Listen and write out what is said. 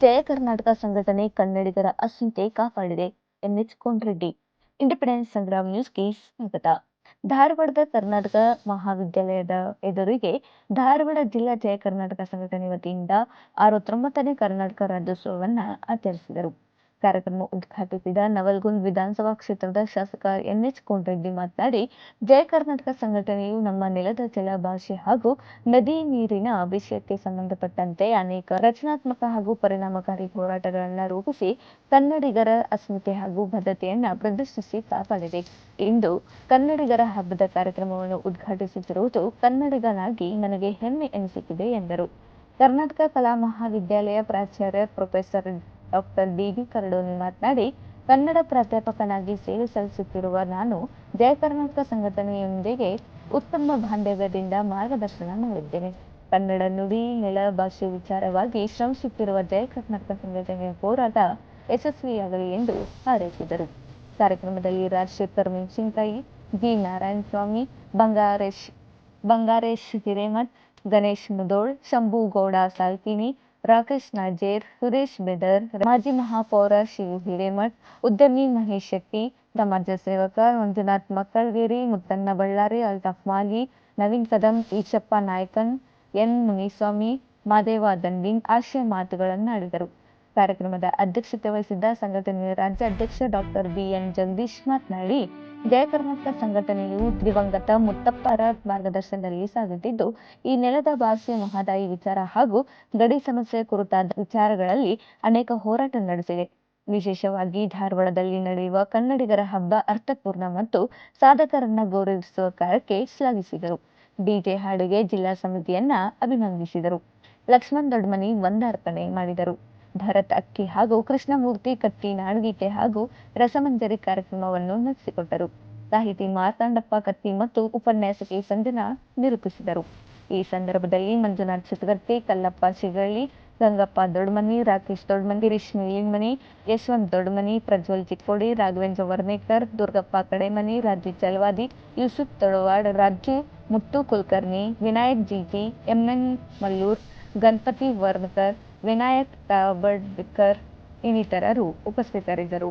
ಜಯ ಕರ್ನಾಟಕ ಸಂಘಟನೆ ಕನ್ನಡಿಗರ ಅಸ್ಮಿತೆ ಕಾಪಾಡಿದೆ. ಎನ್ಎಚ್ ಕೊಂಡ್ರೆಡ್ಡಿ ಇಂಡಿಪೆಂಡೆನ್ಸ್ ಸಂಗ್ರಾಮ್ ನ್ಯೂಸ್ಗೆ ಸ್ವಾಗತ. ಧಾರವಾಡದ ಕರ್ನಾಟಕ ಮಹಾವಿದ್ಯಾಲಯದ ಎದುರಿಗೆ ಧಾರವಾಡ ಜಿಲ್ಲಾ ಜಯ ಕರ್ನಾಟಕ ಸಂಘಟನೆ ವತಿಯಿಂದ ಅರವತ್ತೊಂಬತ್ತನೇ ಕರ್ನಾಟಕ ರಾಜ್ಯೋತ್ಸವವನ್ನ ಆಚರಿಸಿದರು. ಕಾರ್ಯಕ್ರಮ ಉದ್ಘಾಟಿಸಿದ ನವಲ್ಗುಂದ್ ವಿಧಾನಸಭಾ ಕ್ಷೇತ್ರದ ಶಾಸಕ ಎನ್ಎಚ್ ಕೋಟರೆಡ್ಡಿ ಮಾತನಾಡಿ, ಜಯ ಕರ್ನಾಟಕ ಸಂಘಟನೆಯು ನಮ್ಮ ನೆಲದ ಜಲ ಭಾಷೆ ಹಾಗೂ ನದಿ ನೀರಿನ ವಿಷಯಕ್ಕೆ ಸಂಬಂಧಪಟ್ಟಂತೆ ಅನೇಕ ರಚನಾತ್ಮಕ ಹಾಗೂ ಪರಿಣಾಮಕಾರಿ ಹೋರಾಟಗಳನ್ನು ರೂಪಿಸಿ ಕನ್ನಡಿಗರ ಅಸ್ಮಿತೆ ಹಾಗೂ ಬದ್ಧತೆಯನ್ನ ಪ್ರದರ್ಶಿಸಿ ಕಾಪಾಡಿದೆ. ಇಂದು ಕನ್ನಡಿಗರ ಹಬ್ಬದ ಕಾರ್ಯಕ್ರಮವನ್ನು ಉದ್ಘಾಟಿಸುತ್ತಿರುವುದು ಕನ್ನಡಿಗನಾಗಿ ನನಗೆ ಹೆಮ್ಮೆ ಎನಿಸುತ್ತಿದೆ ಎಂದರು. ಕರ್ನಾಟಕ ಕಲಾ ಮಹಾವಿದ್ಯಾಲಯ ಪ್ರಾಚಾರ್ಯ professor doctor D B Karadoni ಮಾತನಾಡಿ, ಕನ್ನಡ ಪ್ರಾಧ್ಯಾಪಕನಾಗಿ ಸೇವೆ ಸಲ್ಲಿಸುತ್ತಿರುವ ನಾನು ಜಯ ಕರ್ನಾಟಕ ಸಂಘಟನೆಯೊಂದಿಗೆ ಉತ್ತಮ ಬಾಂಧವ್ಯದಿಂದ ಮಾರ್ಗದರ್ಶನ ಮಾಡಿದ್ದೇನೆ. ಕನ್ನಡ ನುಡಿ ನೆಲ ಭಾಷೆ ವಿಚಾರವಾಗಿ ಶ್ರಮಿಸುತ್ತಿರುವ ಜಯ ಕರ್ನಾಟಕ ಸಂಘಟನೆಯ ಹೋರಾಟ ಯಶಸ್ವಿಯಾಗಲಿ ಎಂದು ಹಾರೈಸಿದರು. ಕಾರ್ಯಕ್ರಮದಲ್ಲಿ ರಾಜಶೇಖರ್ ಮೆಣಸಿನಕಾಯಿ ಜಿ ನಾರಾಯಣ ಸ್ವಾಮಿ ಬಂಗಾರೇಶ್ ಬಂಗಾರೇಶ್ ಹಿರೇಮಠ್, ಗಣೇಶ್ ಮುದೋಳ್, ಶಂಭುಗೌಡ ಸಾಲ್ಕಿನಿ ರಾಕೇಶ್ ನಾಜೇರ್ ಸುರೇಶ್ ಬೆದರ್ ಮಾಜಿ ಮಹಾಪೌರ ಶಿವ ಹಿರೇಮಠ್, ಉದ್ಯಮಿ ಮಹೇಶ್ ಶೆಟ್ಟಿ, ಸಮಾಜ ಸೇವಕ ಮಂಜುನಾಥ್ ಮಕ್ಕಳಗೇರಿ, ಮುತ್ತಣ್ಣ ಬಳ್ಳಾರಿ, ಅಲ್ತಾಫ್ ಮಾಲಿ, ನವೀನ್ ಕದಂ, ಈಶಪ್ಪ ನಾಯ್ಕನ್, ಎನ್ ಮುನಿಸ್ವಾಮಿ, ಮಾದೇವ ದಂಡಿನ್, ಆಶಯ ಮಾತುಗಳನ್ನಾಡಿದರು ಕಾರ್ಯಕ್ರಮದ ಅಧ್ಯಕ್ಷತೆ ವಹಿಸಿದ್ದ ಸಂಘಟನೆಯ ರಾಜ್ಯ ಅಧ್ಯಕ್ಷ ಡಾಕ್ಟರ್ ಬಿಎನ್ ಜಗದೀಶ್ ಮಾತನಾಡಿ, ಜಯ ಕರ್ನಾಟಕ ಸಂಘಟನೆಯು ದಿವಂಗತ ಮುತ್ತಪ್ಪರ ಮಾರ್ಗದರ್ಶನದಲ್ಲಿ ಸಾಗುತ್ತಿದ್ದು, ಈ ನೆಲದ ಭಾಷೆ ಮಹದಾಯಿ ವಿಚಾರ ಹಾಗೂ ಗಡಿ ಸಮಸ್ಯೆ ಕುರಿತಾದ ವಿಚಾರಗಳಲ್ಲಿ ಅನೇಕ ಹೋರಾಟ ನಡೆಸಿದೆ. ವಿಶೇಷವಾಗಿ ಧಾರವಾಡದಲ್ಲಿ ನಡೆಯುವ ಕನ್ನಡಿಗರ ಹಬ್ಬ ಅರ್ಥಪೂರ್ಣ ಮತ್ತು ಸಾಧಕರನ್ನ ಗೌರವಿಸುವ ಕಾರ್ಯಕ್ಕೆ ಶ್ಲಾಘಿಸಿದರು. ಡಿಜೆ ಹಾಡಿಗೆ ಜಿಲ್ಲಾ ಸಮಿತಿಯನ್ನ ಅಭಿನಂದಿಸಿದರು. ಲಕ್ಷ್ಮಣ್ ದೊಡ್ಮನಿ ವಂದಾರ್ಪಣೆ ಮಾಡಿದರು. ಭರತ್ ಅಕ್ಕಿ ಹಾಗೂ ಕೃಷ್ಣಮೂರ್ತಿ ಕಟ್ಟಿ ನಾಡಗೀತೆ ಹಾಗೂ ರಸಮಂಜರಿ ಕಾರ್ಯಕ್ರಮವನ್ನು ನಡೆಸಿಕೊಟ್ಟರು. ಸಾಹಿತಿ ಮಾರ್ತಾಂಡಪ್ಪ ಕತ್ತಿ ಮತ್ತು ಉಪನ್ಯಾಸಕಿ ಸಂಜನಾ ನಿರೂಪಿಸಿದರು. ಈ ಸಂದರ್ಭದಲ್ಲಿ ಮಂಜುನಾಥ್ ಚಿತ್ರಗಟ್ಟಿ ಕಲ್ಲಪ್ಪ ಶಿಗಳ್ಳಿ, ಗಂಗಪ್ಪ ದೊಡ್ಮನಿ ರಾಕೇಶ್ ದೊಡ್ಮನಿ ಗಿರೀಶ್ ನೀಲಿಮನಿ ಯಶವಂತ್ ದೊಡ್ಮನಿ ಪ್ರಜ್ವಲ್ ಚಿಕ್ಕೋಡಿ, ರಾಘವೇಂದ್ರ ವರ್ಣೇಕರ್ ದುರ್ಗಪ್ಪ ಕಡೆಮನಿ, ರಾಜು ಚಲವಾದಿ, ಯೂಸುಫ್ ತಳವಾಡ್, ರಾಜು ಮುತ್ತು ಕುಲಕರ್ಣಿ, ವಿನಾಯಕ್ ಜಿಟಿ ಎಂಎನ್ ಮಲ್ಲೂರ್, ಗಣಪತಿ ವರ್ಣಕರ್ ವಿನಾಯಕ್ ತಾಬಡ್ಕರ್ ಇನ್ನಿತರರು ಉಪಸ್ಥಿತರಿದ್ದರು.